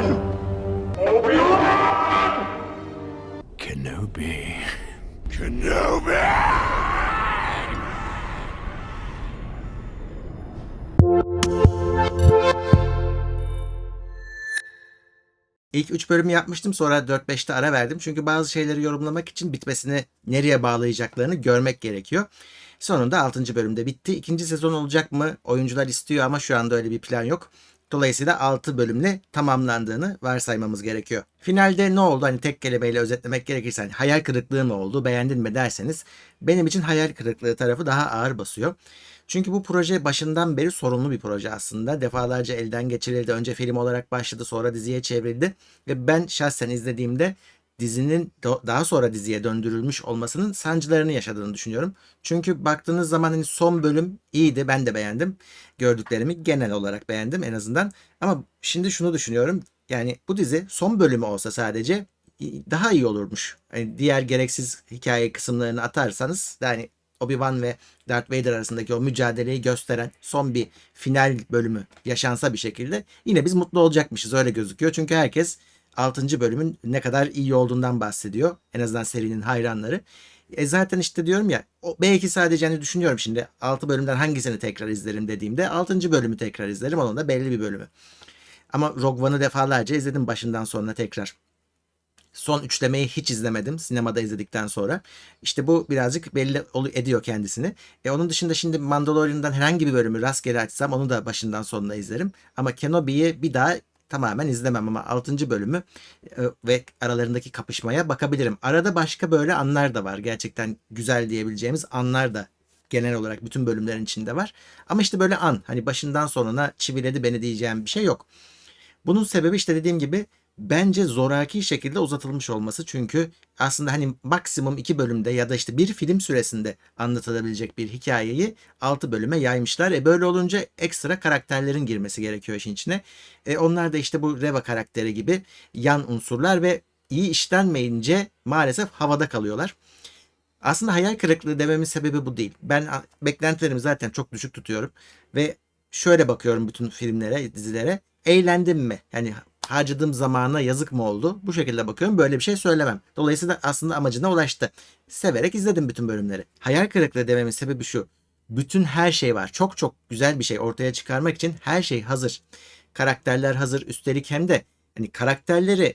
Obi-Wan! Obi-Wan! Kenobi. Kenobi! İlk 3 bölümü yapmıştım sonra 4-5'te ara verdim. Çünkü bazı şeyleri yorumlamak için bitmesini nereye bağlayacaklarını görmek gerekiyor. Sonunda 6. bölümde bitti. İkinci sezon olacak mı? Oyuncular istiyor ama şu anda öyle bir plan yok. Dolayısıyla 6 bölümle tamamlandığını varsaymamız gerekiyor. Finalde ne oldu? Hani tek kelimeyle özetlemek gerekirse hani hayal kırıklığı mı oldu? Beğendin mi derseniz benim için hayal kırıklığı tarafı daha ağır basıyor. Çünkü bu proje başından beri sorunlu bir proje aslında. Defalarca elden geçirildi. Önce film olarak başladı sonra diziye çevrildi. Ve ben şahsen izlediğimde dizinin daha sonra diziye döndürülmüş olmasının sancılarını yaşadığını düşünüyorum. Çünkü baktığınız zaman hani son bölüm iyiydi. Ben de beğendim. Gördüklerimi genel olarak beğendim en azından. Ama şimdi şunu düşünüyorum. Yani bu dizi son bölümü olsa sadece daha iyi olurmuş. Yani diğer gereksiz hikaye kısımlarını atarsanız yani Obi-Wan ve Darth Vader arasındaki o mücadeleyi gösteren son bir final bölümü yaşansa bir şekilde yine biz mutlu olacakmışız öyle gözüküyor. Çünkü herkes 6. bölümün ne kadar iyi olduğundan bahsediyor. En azından serinin hayranları. E zaten işte diyorum ya o belki sadece hani düşünüyorum şimdi 6 bölümden hangisini tekrar izlerim dediğimde 6. bölümü tekrar izlerim. Onun da belli bir bölümü. Ama Rogue One'ı defalarca izledim başından sonuna tekrar. Son üçlemeyi hiç izlemedim sinemada izledikten sonra. İşte bu birazcık belli ediyor kendisini. E onun dışında şimdi Mandalorian'dan herhangi bir bölümü rastgele açsam onu da başından sonuna izlerim. Ama Kenobi'yi bir daha tamamen izlemem ama 6. bölümü e, ve aralarındaki kapışmaya bakabilirim. Arada başka böyle anlar da var. Gerçekten güzel diyebileceğimiz anlar da genel olarak bütün bölümlerin içinde var. Ama işte böyle an hani başından sonuna çiviledi beni diyeceğim bir şey yok. Bunun sebebi işte dediğim gibi bence zoraki şekilde uzatılmış olması. Çünkü aslında hani maksimum iki bölümde ya da işte bir film süresinde anlatılabilecek bir hikayeyi 6 bölüme yaymışlar. E böyle olunca ekstra karakterlerin girmesi gerekiyor işin içine. E onlar da işte bu Reva karakteri gibi yan unsurlar ve iyi işlenmeyince maalesef havada kalıyorlar. Aslında hayal kırıklığı dememin sebebi bu değil. Ben beklentilerimi zaten çok düşük tutuyorum ve şöyle bakıyorum bütün filmlere, dizilere. Eğlendim mi? Yani harcadığım zamana yazık mı oldu? Bu şekilde bakıyorum. Böyle bir şey söylemem. Dolayısıyla aslında amacına ulaştı. Severek izledim bütün bölümleri. Hayal kırıklığı dememin sebebi şu. Bütün her şey var. Çok çok güzel bir şey ortaya çıkarmak için her şey hazır. Karakterler hazır. Üstelik hem de hani karakterleri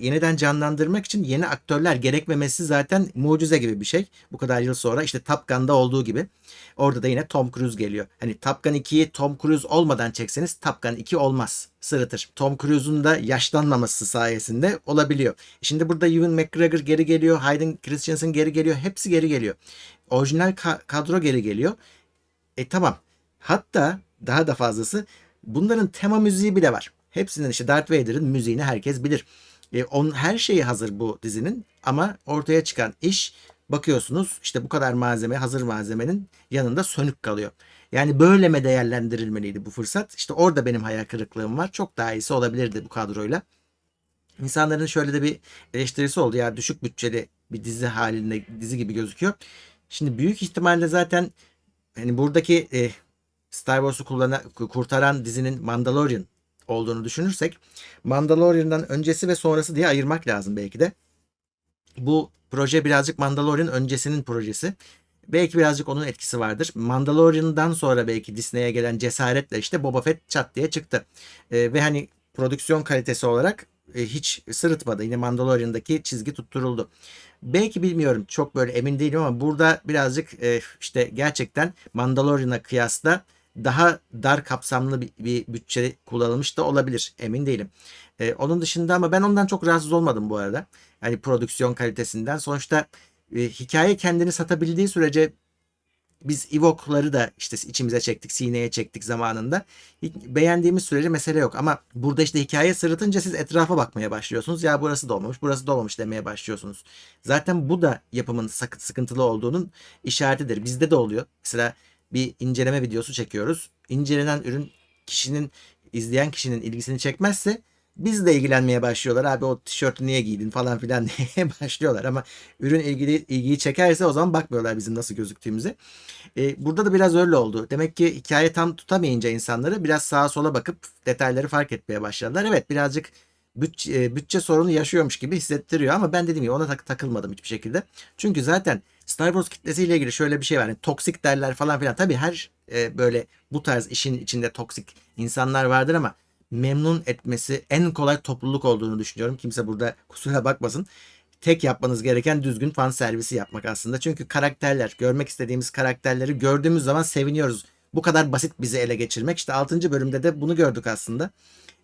yeniden canlandırmak için yeni aktörler gerekmemesi zaten mucize gibi bir şey. Bu kadar yıl sonra işte Top Gun'da olduğu gibi. Orada da yine Tom Cruise geliyor. Hani Top Gun 2'yi Tom Cruise olmadan çekseniz Top Gun 2 olmaz. Sırıtır. Tom Cruise'un da yaşlanmaması sayesinde olabiliyor. Şimdi burada Ewan McGregor geri geliyor. Hayden Christensen geri geliyor. Hepsi geri geliyor. Orijinal ka- kadro geri geliyor. E tamam. Hatta daha da fazlası bunların tema müziği bile var. Hepsinin işte Darth Vader'ın müziğini herkes bilir. E, on, her şeyi hazır bu dizinin ama ortaya çıkan iş bakıyorsunuz işte bu kadar malzeme hazır malzemenin yanında sönük kalıyor. Yani böyle mi değerlendirilmeliydi bu fırsat? İşte orada benim hayal kırıklığım var. Çok daha iyisi olabilirdi bu kadroyla. İnsanların şöyle de bir eleştirisi oldu ya düşük bütçeli bir dizi halinde dizi gibi gözüküyor. Şimdi büyük ihtimalle zaten hani buradaki e, Star Wars'u kurtaran dizinin Mandalorian olduğunu düşünürsek Mandalorian'dan öncesi ve sonrası diye ayırmak lazım belki de. Bu proje birazcık Mandalorian öncesinin projesi. Belki birazcık onun etkisi vardır. Mandalorian'dan sonra belki Disney'e gelen cesaretle işte Boba Fett çat diye çıktı. E, ve hani prodüksiyon kalitesi olarak e, hiç sırıtmadı. Yine Mandalorian'daki çizgi tutturuldu. Belki bilmiyorum çok böyle emin değilim ama burada birazcık e, işte gerçekten Mandalorian'a kıyasla daha dar kapsamlı bir, bir bütçe kullanılmış da olabilir. Emin değilim. E, onun dışında ama ben ondan çok rahatsız olmadım bu arada. Yani prodüksiyon kalitesinden. Sonuçta e, hikaye kendini satabildiği sürece biz Evoke'ları da işte içimize çektik, sineye çektik zamanında. Beğendiğimiz sürece mesele yok. Ama burada işte hikaye sırıtınca siz etrafa bakmaya başlıyorsunuz. Ya burası da burası da demeye başlıyorsunuz. Zaten bu da yapımın sıkıntılı olduğunun işaretidir. Bizde de oluyor. Mesela bir inceleme videosu çekiyoruz. İncelenen ürün kişinin izleyen kişinin ilgisini çekmezse Biz de ilgilenmeye başlıyorlar. Abi o tişörtü niye giydin falan filan diye başlıyorlar. Ama ürün ilgili ilgiyi çekerse o zaman bakmıyorlar bizim nasıl gözüktüğümüze. E, burada da biraz öyle oldu. Demek ki hikaye tam tutamayınca insanları biraz sağa sola bakıp detayları fark etmeye başladılar. Evet birazcık bütçe, bütçe sorunu yaşıyormuş gibi hissettiriyor ama ben dediğim gibi ona tak- takılmadım hiçbir şekilde. Çünkü zaten Star Wars kitlesiyle ilgili şöyle bir şey var. Yani toksik derler falan filan. Tabii her e, böyle bu tarz işin içinde toksik insanlar vardır ama memnun etmesi en kolay topluluk olduğunu düşünüyorum. Kimse burada kusura bakmasın. Tek yapmanız gereken düzgün fan servisi yapmak aslında. Çünkü karakterler, görmek istediğimiz karakterleri gördüğümüz zaman seviniyoruz. Bu kadar basit bizi ele geçirmek. İşte 6. bölümde de bunu gördük aslında.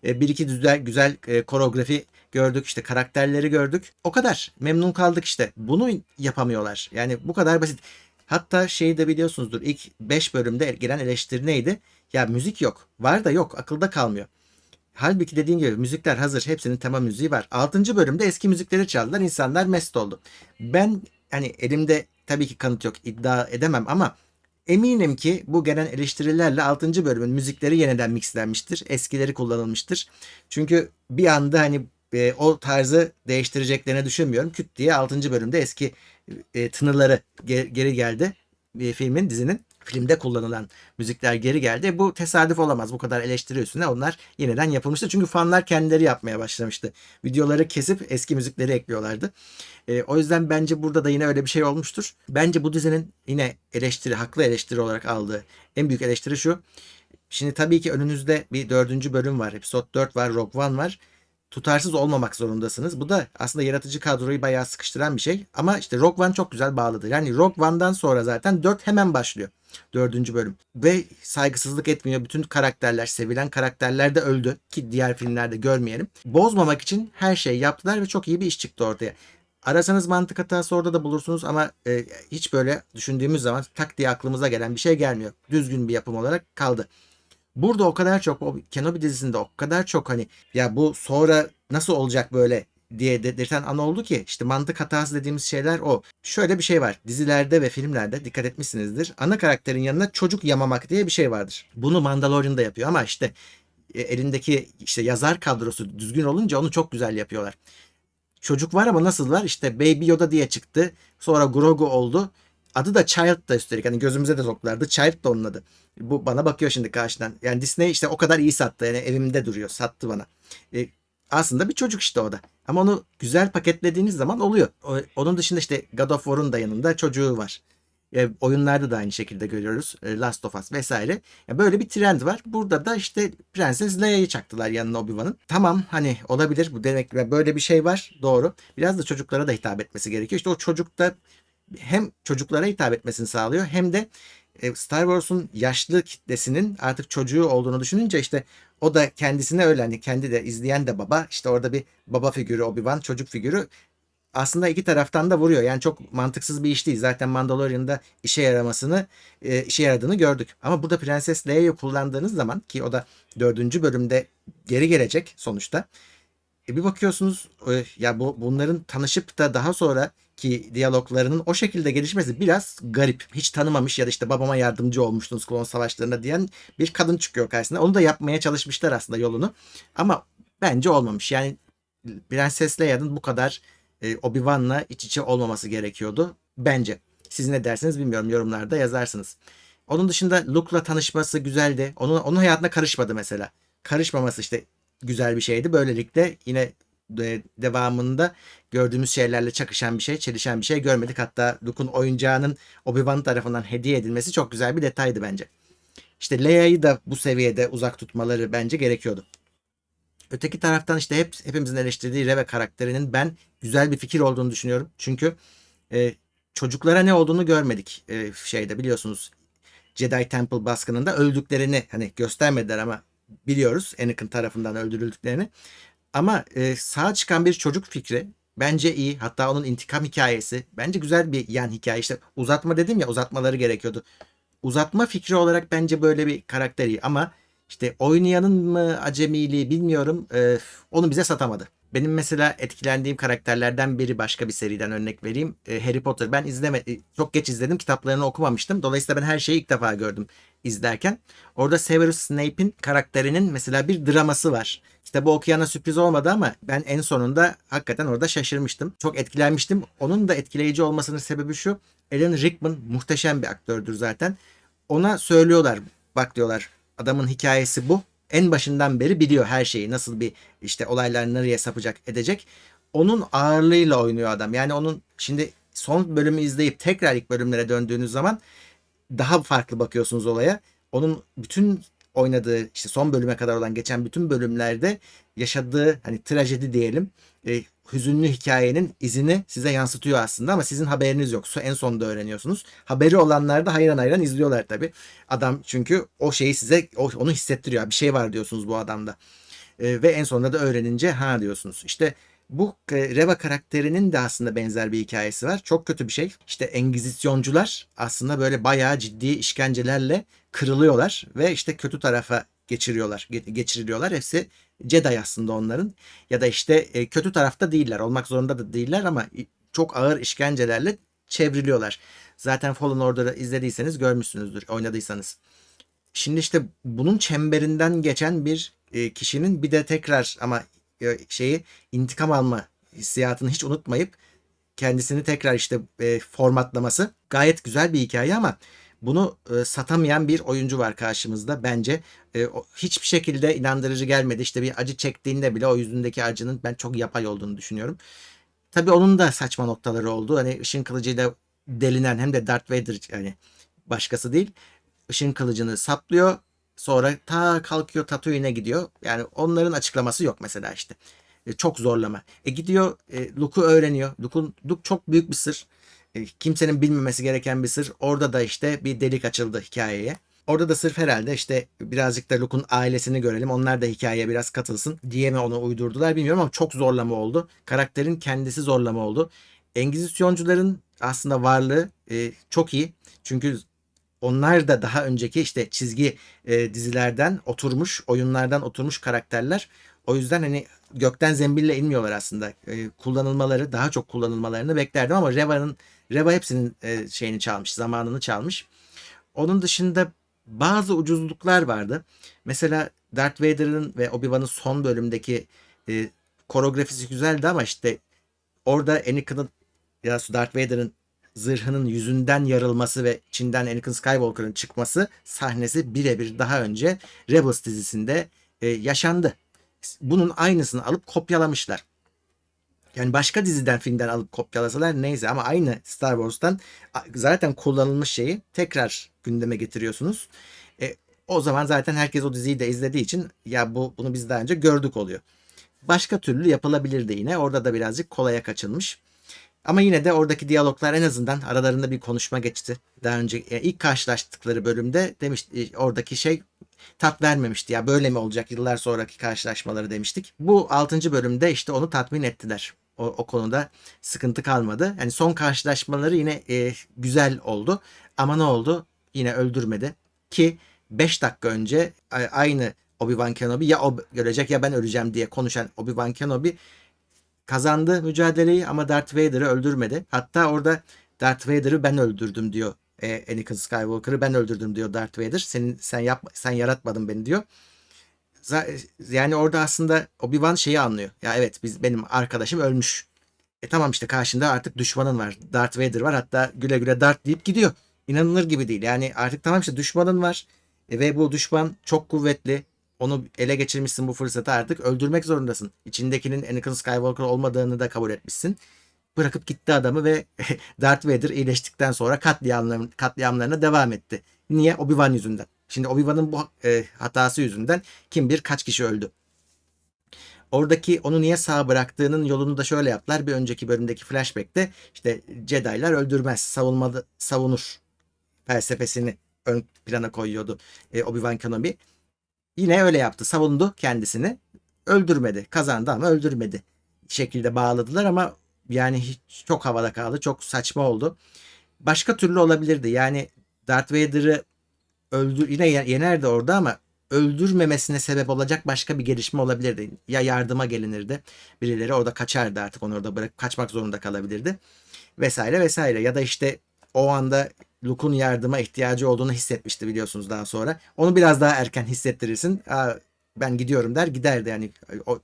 E, bir iki güzel güzel koreografi gördük işte karakterleri gördük. O kadar memnun kaldık işte. Bunu yapamıyorlar. Yani bu kadar basit. Hatta şeyi de biliyorsunuzdur. İlk 5 bölümde gelen eleştiri neydi? Ya müzik yok. Var da yok. Akılda kalmıyor. Halbuki dediğim gibi müzikler hazır. Hepsinin tema müziği var. 6. bölümde eski müzikleri çaldılar. İnsanlar mest oldu. Ben hani elimde tabii ki kanıt yok. iddia edemem ama eminim ki bu gelen eleştirilerle 6. bölümün müzikleri yeniden mixlenmiştir. Eskileri kullanılmıştır. Çünkü bir anda hani e, o tarzı değiştireceklerini düşünmüyorum. Küt diye 6. bölümde eski e, tınıları ge- geri geldi. E, filmin, dizinin filmde kullanılan müzikler geri geldi. Bu tesadüf olamaz. Bu kadar eleştiri üstüne onlar yeniden yapılmıştı. Çünkü fanlar kendileri yapmaya başlamıştı. Videoları kesip eski müzikleri ekliyorlardı. E, o yüzden bence burada da yine öyle bir şey olmuştur. Bence bu dizinin yine eleştiri, haklı eleştiri olarak aldığı en büyük eleştiri şu. Şimdi tabii ki önünüzde bir dördüncü bölüm var. Episode 4 var, Rogue One var tutarsız olmamak zorundasınız. Bu da aslında yaratıcı kadroyu bayağı sıkıştıran bir şey. Ama işte Rogue One çok güzel bağladı. Yani Rogue One'dan sonra zaten 4 hemen başlıyor. Dördüncü bölüm. Ve saygısızlık etmiyor. Bütün karakterler, sevilen karakterler de öldü. Ki diğer filmlerde görmeyelim. Bozmamak için her şeyi yaptılar ve çok iyi bir iş çıktı ortaya. Arasanız mantık hatası orada da bulursunuz ama e, hiç böyle düşündüğümüz zaman tak diye aklımıza gelen bir şey gelmiyor. Düzgün bir yapım olarak kaldı. Burada o kadar çok o Kenobi dizisinde o kadar çok hani ya bu sonra nasıl olacak böyle diye dedirten an oldu ki işte mantık hatası dediğimiz şeyler o. Şöyle bir şey var. Dizilerde ve filmlerde dikkat etmişsinizdir. Ana karakterin yanına çocuk yamamak diye bir şey vardır. Bunu Mandalorian'da yapıyor ama işte e, elindeki işte yazar kadrosu düzgün olunca onu çok güzel yapıyorlar. Çocuk var ama nasıl var? İşte Baby Yoda diye çıktı. Sonra Grogu oldu. Adı da Child da üstelik. Hani gözümüze de soktulardı. Child da onun adı. Bu bana bakıyor şimdi karşıdan. Yani Disney işte o kadar iyi sattı. Yani evimde duruyor. Sattı bana. E, aslında bir çocuk işte o da. Ama onu güzel paketlediğiniz zaman oluyor. O, onun dışında işte God of War'un da yanında çocuğu var. E, oyunlarda da aynı şekilde görüyoruz. E, Last of Us vesaire. Ya böyle bir trend var. Burada da işte Prenses Leia'yı çaktılar yanına Obi-Wan'ın. Tamam hani olabilir bu demek böyle bir şey var. Doğru. Biraz da çocuklara da hitap etmesi gerekiyor. İşte o çocuk da hem çocuklara hitap etmesini sağlıyor hem de e, Star Wars'un yaşlı kitlesinin artık çocuğu olduğunu düşününce işte o da kendisine öyle hani kendi de izleyen de baba işte orada bir baba figürü Obi-Wan çocuk figürü aslında iki taraftan da vuruyor. Yani çok mantıksız bir iş değil. Zaten Mandalorian'da işe yaramasını, e, işe yaradığını gördük. Ama burada Prenses Leia'yı kullandığınız zaman ki o da dördüncü bölümde geri gelecek sonuçta. E bir bakıyorsunuz e, ya bu bunların tanışıp da daha sonra ki diyaloglarının o şekilde gelişmesi biraz garip. Hiç tanımamış ya da işte babama yardımcı olmuştunuz klon savaşlarında diyen bir kadın çıkıyor karşısına. Onu da yapmaya çalışmışlar aslında yolunu. Ama bence olmamış. Yani Prenses Leia'nın bu kadar e, Obi-Wan'la iç içe olmaması gerekiyordu. Bence. Siz ne dersiniz bilmiyorum. Yorumlarda yazarsınız. Onun dışında Luke'la tanışması güzeldi. Onun, onun hayatına karışmadı mesela. Karışmaması işte güzel bir şeydi. Böylelikle yine devamında gördüğümüz şeylerle çakışan bir şey, çelişen bir şey görmedik. Hatta Luke'un oyuncağının Obi-Wan tarafından hediye edilmesi çok güzel bir detaydı bence. İşte Leia'yı da bu seviyede uzak tutmaları bence gerekiyordu. Öteki taraftan işte hep hepimizin eleştirdiği Reve karakterinin ben güzel bir fikir olduğunu düşünüyorum. Çünkü e, çocuklara ne olduğunu görmedik e, şeyde biliyorsunuz Jedi Temple baskınında öldüklerini hani göstermediler ama biliyoruz Anakin tarafından öldürüldüklerini. Ama e, sağ çıkan bir çocuk fikri bence iyi. Hatta onun intikam hikayesi bence güzel bir yan hikaye. İşte uzatma dedim ya uzatmaları gerekiyordu. Uzatma fikri olarak bence böyle bir karakter iyi ama işte oynayanın mı acemiliği bilmiyorum. E, onu bize satamadı. Benim mesela etkilendiğim karakterlerden biri başka bir seriden örnek vereyim. E, Harry Potter. Ben izleme çok geç izledim. Kitaplarını okumamıştım. Dolayısıyla ben her şeyi ilk defa gördüm. İzlerken. Orada Severus Snape'in karakterinin mesela bir draması var. Kitabı okuyana sürpriz olmadı ama ben en sonunda hakikaten orada şaşırmıştım. Çok etkilenmiştim. Onun da etkileyici olmasının sebebi şu. Alan Rickman muhteşem bir aktördür zaten. Ona söylüyorlar. Bak diyorlar adamın hikayesi bu. En başından beri biliyor her şeyi. Nasıl bir işte olaylar nereye sapacak edecek. Onun ağırlığıyla oynuyor adam. Yani onun şimdi son bölümü izleyip tekrar ilk bölümlere döndüğünüz zaman daha farklı bakıyorsunuz olaya. Onun bütün oynadığı işte son bölüme kadar olan geçen bütün bölümlerde yaşadığı hani trajedi diyelim e, hüzünlü hikayenin izini size yansıtıyor aslında ama sizin haberiniz yok. En sonunda öğreniyorsunuz. Haberi olanlar da hayran hayran izliyorlar tabi. Adam çünkü o şeyi size onu hissettiriyor. Bir şey var diyorsunuz bu adamda. E, ve en sonunda da öğrenince ha diyorsunuz. İşte bu e, Reva karakterinin de aslında benzer bir hikayesi var. Çok kötü bir şey. İşte Engizisyoncular aslında böyle bayağı ciddi işkencelerle kırılıyorlar ve işte kötü tarafa geçiriyorlar, ge- geçiriliyorlar. Hepsi Jedi aslında onların. Ya da işte e, kötü tarafta değiller. Olmak zorunda da değiller ama çok ağır işkencelerle çevriliyorlar. Zaten Fallen Order'ı izlediyseniz görmüşsünüzdür, oynadıysanız. Şimdi işte bunun çemberinden geçen bir e, kişinin bir de tekrar ama şeyi intikam alma hissiyatını hiç unutmayıp kendisini tekrar işte e, formatlaması gayet güzel bir hikaye ama bunu e, satamayan bir oyuncu var karşımızda bence. E, o, hiçbir şekilde inandırıcı gelmedi. İşte bir acı çektiğinde bile o yüzündeki acının ben çok yapay olduğunu düşünüyorum. Tabii onun da saçma noktaları oldu. Hani ışın kılıcıyla delinen hem de Darth Vader yani başkası değil. Işın kılıcını saplıyor. Sonra ta kalkıyor Tatooine'e gidiyor. Yani onların açıklaması yok mesela işte. E, çok zorlama. E gidiyor e, Luke'u öğreniyor. Luke'un Luke çok büyük bir sır. E, kimsenin bilmemesi gereken bir sır. Orada da işte bir delik açıldı hikayeye. Orada da sırf herhalde işte birazcık da Luke'un ailesini görelim. Onlar da hikayeye biraz katılsın diye mi onu uydurdular bilmiyorum ama çok zorlama oldu. Karakterin kendisi zorlama oldu. Engizisyoncuların aslında varlığı e, çok iyi. Çünkü onlar da daha önceki işte çizgi e, dizilerden oturmuş, oyunlardan oturmuş karakterler. O yüzden hani gökten zembille inmiyorlar aslında. E, kullanılmaları, daha çok kullanılmalarını beklerdim ama Reva'nın Reva hepsinin e, şeyini çalmış, zamanını çalmış. Onun dışında bazı ucuzluklar vardı. Mesela Darth Vader'ın ve Obi-Wan'ın son bölümdeki e, koreografisi güzeldi ama işte orada Anakin'ın ya da Darth Vader'ın zırhının yüzünden yarılması ve içinden Anakin Skywalker'ın çıkması sahnesi birebir daha önce Rebels dizisinde e, yaşandı. Bunun aynısını alıp kopyalamışlar. Yani başka diziden filmden alıp kopyalasalar neyse ama aynı Star Wars'tan zaten kullanılmış şeyi tekrar gündeme getiriyorsunuz. E, o zaman zaten herkes o diziyi de izlediği için ya bu bunu biz daha önce gördük oluyor. Başka türlü yapılabilirdi yine. Orada da birazcık kolaya kaçılmış. Ama yine de oradaki diyaloglar en azından aralarında bir konuşma geçti. Daha önce ilk karşılaştıkları bölümde demiş e, oradaki şey tat vermemişti. Ya böyle mi olacak yıllar sonraki karşılaşmaları demiştik. Bu 6. bölümde işte onu tatmin ettiler. O, o konuda sıkıntı kalmadı. Yani son karşılaşmaları yine e, güzel oldu. Ama ne oldu? Yine öldürmedi. Ki 5 dakika önce aynı Obi-Wan Kenobi ya o görecek ya ben öleceğim diye konuşan Obi-Wan Kenobi kazandı mücadeleyi ama Darth Vader'ı öldürmedi. Hatta orada Darth Vader'ı ben öldürdüm diyor. E, Anakin Skywalker'ı ben öldürdüm diyor Darth Vader. Senin sen yapma sen yaratmadın beni diyor. Yani orada aslında Obi-Wan şeyi anlıyor. Ya evet biz benim arkadaşım ölmüş. E tamam işte karşında artık düşmanın var. Darth Vader var. Hatta güle güle Darth deyip gidiyor. İnanılır gibi değil. Yani artık tamam işte düşmanın var. E, ve bu düşman çok kuvvetli. Onu ele geçirmişsin bu fırsatı artık öldürmek zorundasın. İçindekinin Anakin Skywalker olmadığını da kabul etmişsin. Bırakıp gitti adamı ve Darth Vader iyileştikten sonra katliamlarına, katliamlarına devam etti. Niye? Obi-Wan yüzünden. Şimdi Obi-Wan'ın bu e, hatası yüzünden kim bilir kaç kişi öldü. Oradaki onu niye sağ bıraktığının yolunu da şöyle yaptılar. Bir önceki bölümdeki flashback'te işte Jedi'lar öldürmez, savunmadı, savunur felsefesini ön plana koyuyordu e, Obi-Wan Kenobi. Yine öyle yaptı. Savundu kendisini. Öldürmedi. Kazandı ama öldürmedi. şekilde bağladılar ama yani hiç, çok havada kaldı. Çok saçma oldu. Başka türlü olabilirdi. Yani Darth Vader'ı öldür yine ye- yenerdi orada ama öldürmemesine sebep olacak başka bir gelişme olabilirdi. Ya yardıma gelinirdi. Birileri orada kaçardı artık onu orada bırakıp kaçmak zorunda kalabilirdi. Vesaire vesaire. Ya da işte o anda Luke'un yardıma ihtiyacı olduğunu hissetmişti biliyorsunuz daha sonra. Onu biraz daha erken hissettirirsin. Aa, ben gidiyorum der giderdi yani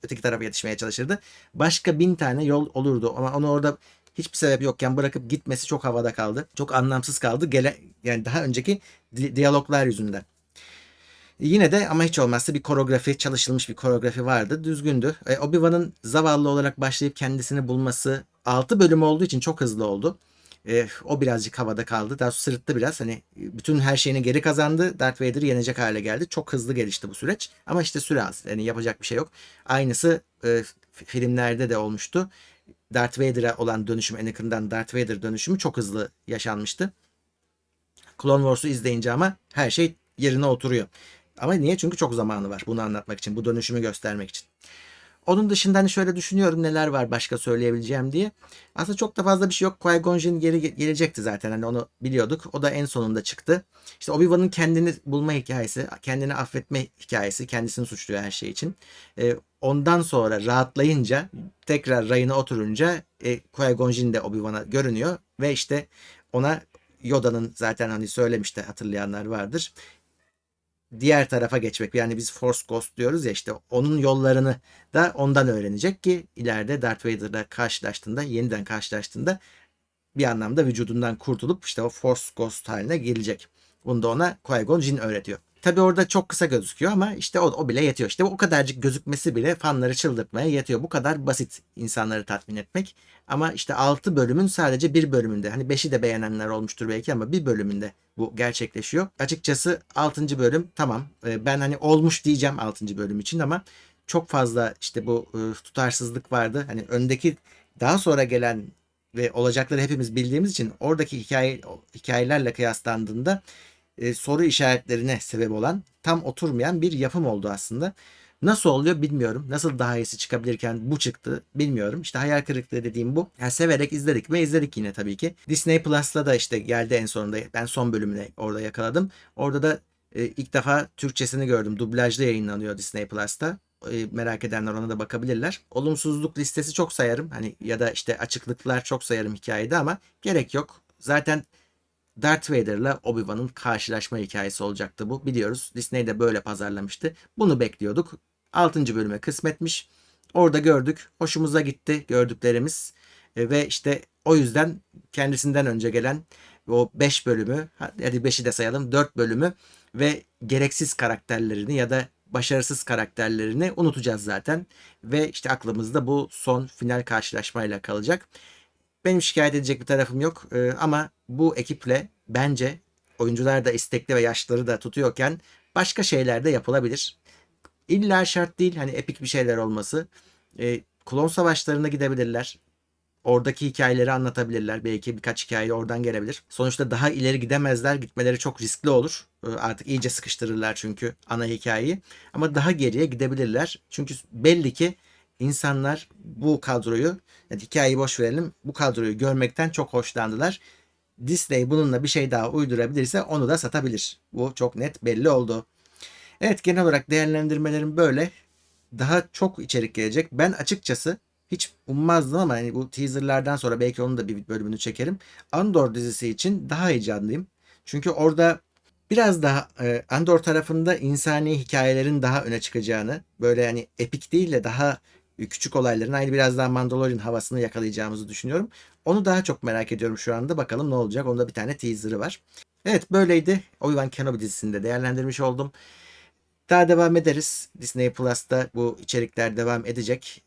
öteki tarafa yetişmeye çalışırdı. Başka bin tane yol olurdu ama onu orada hiçbir sebep yokken bırakıp gitmesi çok havada kaldı. Çok anlamsız kaldı. Gele, yani daha önceki di- diyaloglar yüzünden. Yine de ama hiç olmazsa bir koreografi, çalışılmış bir koreografi vardı. Düzgündü. E, Obi-Wan'ın zavallı olarak başlayıp kendisini bulması 6 bölüm olduğu için çok hızlı oldu. E, o birazcık havada kaldı. Daha sonra sırıttı biraz. Hani bütün her şeyini geri kazandı. Darth Vader'ı yenecek hale geldi. Çok hızlı gelişti bu süreç. Ama işte süre az. Yani yapacak bir şey yok. Aynısı e, filmlerde de olmuştu. Darth Vader'a olan dönüşüm, Anakin'dan Darth Vader dönüşümü çok hızlı yaşanmıştı. Clone Wars'u izleyince ama her şey yerine oturuyor. Ama niye? Çünkü çok zamanı var bunu anlatmak için, bu dönüşümü göstermek için. Onun dışında hani şöyle düşünüyorum neler var başka söyleyebileceğim diye. Aslında çok da fazla bir şey yok. Qui-Gon geri gelecekti zaten hani onu biliyorduk. O da en sonunda çıktı. İşte Obi-Wan'ın kendini bulma hikayesi, kendini affetme hikayesi, kendisini suçluyor her şey için. Ee, ondan sonra rahatlayınca, tekrar rayına oturunca e, Qui-Gon de Obi-Wan'a görünüyor ve işte ona Yoda'nın zaten hani söylemişti hatırlayanlar vardır diğer tarafa geçmek. Yani biz Force Ghost diyoruz ya işte onun yollarını da ondan öğrenecek ki ileride Darth Vader'la karşılaştığında, yeniden karşılaştığında bir anlamda vücudundan kurtulup işte o Force Ghost haline gelecek. Bunu da ona Qui-Gon Jinn öğretiyor. Tabi orada çok kısa gözüküyor ama işte o, o bile yetiyor. İşte o kadarcık gözükmesi bile fanları çıldırtmaya yetiyor. Bu kadar basit insanları tatmin etmek. Ama işte 6 bölümün sadece bir bölümünde. Hani 5'i de beğenenler olmuştur belki ama bir bölümünde bu gerçekleşiyor. Açıkçası 6. bölüm tamam. Ee, Ben hani olmuş diyeceğim 6. bölüm için ama çok fazla işte bu e, tutarsızlık vardı. Hani öndeki daha sonra gelen ve olacakları hepimiz bildiğimiz için oradaki hikaye hikayelerle kıyaslandığında e, soru işaretlerine sebep olan tam oturmayan bir yapım oldu aslında. Nasıl oluyor bilmiyorum. Nasıl daha iyisi çıkabilirken bu çıktı bilmiyorum. İşte hayal kırıklığı dediğim bu. Yani severek izledik mi izledik yine tabii ki. Disney Plus'la da işte geldi en sonunda. Ben son bölümüne orada yakaladım. Orada da e, ilk defa Türkçesini gördüm. Dublajlı yayınlanıyor Disney Plus'ta. E, merak edenler ona da bakabilirler. Olumsuzluk listesi çok sayarım. Hani ya da işte açıklıklar çok sayarım hikayede ama gerek yok. Zaten Darth Vader'la Obi-Wan'ın karşılaşma hikayesi olacaktı bu. Biliyoruz Disney de böyle pazarlamıştı. Bunu bekliyorduk. 6. bölüme kısmetmiş. Orada gördük. Hoşumuza gitti gördüklerimiz. E, ve işte o yüzden kendisinden önce gelen o 5 bölümü hadi 5'i de sayalım 4 bölümü ve gereksiz karakterlerini ya da başarısız karakterlerini unutacağız zaten. Ve işte aklımızda bu son final karşılaşmayla kalacak. Benim şikayet edecek bir tarafım yok Ee, ama bu ekiple bence oyuncular da istekli ve yaşları da tutuyorken başka şeyler de yapılabilir. İlla şart değil hani epik bir şeyler olması. Ee, klon savaşlarına gidebilirler. Oradaki hikayeleri anlatabilirler. Belki birkaç hikaye oradan gelebilir. Sonuçta daha ileri gidemezler. Gitmeleri çok riskli olur. Ee, Artık iyice sıkıştırırlar çünkü ana hikayeyi. Ama daha geriye gidebilirler. Çünkü belli ki insanlar bu kadroyu, yani hikayeyi boş verelim, bu kadroyu görmekten çok hoşlandılar. Disney bununla bir şey daha uydurabilirse onu da satabilir. Bu çok net belli oldu. Evet genel olarak değerlendirmelerim böyle. Daha çok içerik gelecek. Ben açıkçası hiç ummazdım ama hani bu teaserlardan sonra belki onun da bir bölümünü çekerim. Andor dizisi için daha heyecanlıyım. Çünkü orada biraz daha e, Andor tarafında insani hikayelerin daha öne çıkacağını, böyle hani epik değil de daha küçük olayların aynı biraz daha Mandalorian havasını yakalayacağımızı düşünüyorum. Onu daha çok merak ediyorum şu anda. Bakalım ne olacak. Onda bir tane teaser'ı var. Evet böyleydi. Obi-Wan Kenobi dizisinde değerlendirmiş oldum. Daha devam ederiz. Disney Plus'ta bu içerikler devam edecek.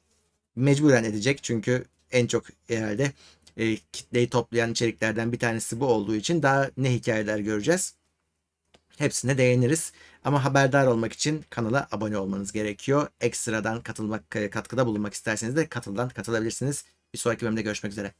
Mecburen edecek çünkü en çok herhalde e, kitleyi toplayan içeriklerden bir tanesi bu olduğu için daha ne hikayeler göreceğiz. Hepsine değiniriz. Ama haberdar olmak için kanala abone olmanız gerekiyor. Ekstradan katılmak, katkıda bulunmak isterseniz de katıldan katılabilirsiniz. Bir sonraki bölümde görüşmek üzere.